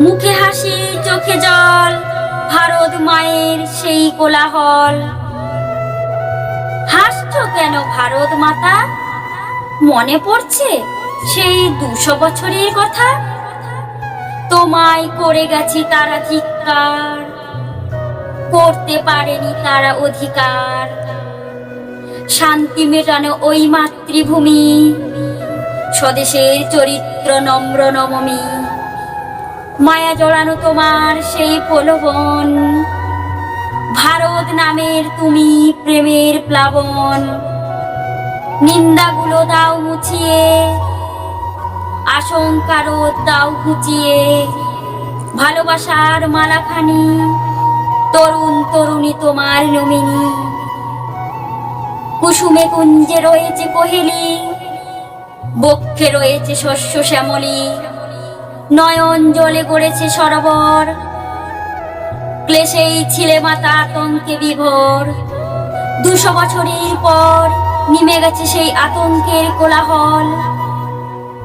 মুখে হাসি, চোখে জল, ভারত মায়ের সেই কোলাহল। হাসছো কেন ভারত মাতা? মনে পড়ছে সেই দুশো বছরের কথা? তোমায় করে গেছি তারা ধিক্কার, করতে পারেনি তারা অধিকার। শান্তি মেটানো ওই মাতৃভূমি, স্বদেশের চরিত্র নম্র নমমি। মায়া জড়ানো তোমার সেই প্রলোভন। ভারত নামের তুমি প্রেমের প্লাবন। নিন্দাগুলো দাও মুছিয়ে আশঙ্কারও দাও ঘুচিয়ে। ভালোবাসার মালাখানি, তরুণ তরুণী তোমার নমিনী। কুসুমে কুঞ্জে রয়েছে কোহেলি, বক্ষে রয়েছে শস্য শ্যামলী। নয়ন জলে গড়েছে সরোবর। ক্লেশেই ছিলে মাতা আতঙ্কে বিভোর। দুশো বছরের পর নিমে গেছে সেই আতঙ্কের কোলাহল।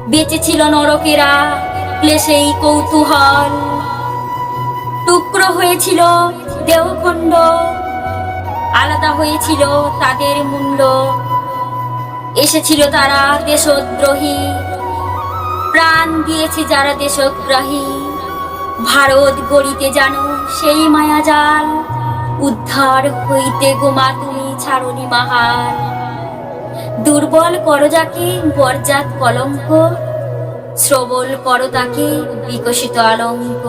বেঁচে ছিল নরকেরা, ক্লেশেই কৌতূহল। টুকরো হয়েছিল দেহখণ্ড, আলাদা হয়েছিল তাদের মুন্ড এসেছিল তারা দেশদ্রোহী প্রাণ দিয়েছে যারা দেশগ্রাহী। ভারত গড়িতে জানো সেই মায়াজাল। উদ্ধার হইতে গোমা তুমি ছাড়নি মাহাল। দুর্বল করো যাকে বরজাত কলঙ্ক। শ্রবল করো তাকে, বিকশিত আলঙ্ক।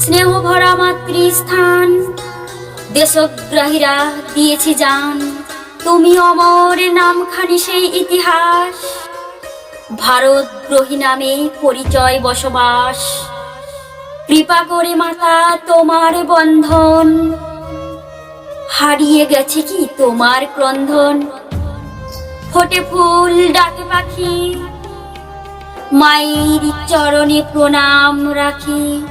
স্নেহ ভরা মাতৃস্থান। দেশগ্রাহীরা দিয়েছি জান। তুমি অমর, নামখানি সেই ইতিহাস। ভারত গ্রহী নামে পরিচয় বসবাস। কৃপা করে মাতা, তোমার বন্ধন। হারিয়ে গেছে কি তোমার ক্রন্ধন? ফোটে ফুল, ডাকে পাখি। মায়ের চরণে প্রণাম রাখি।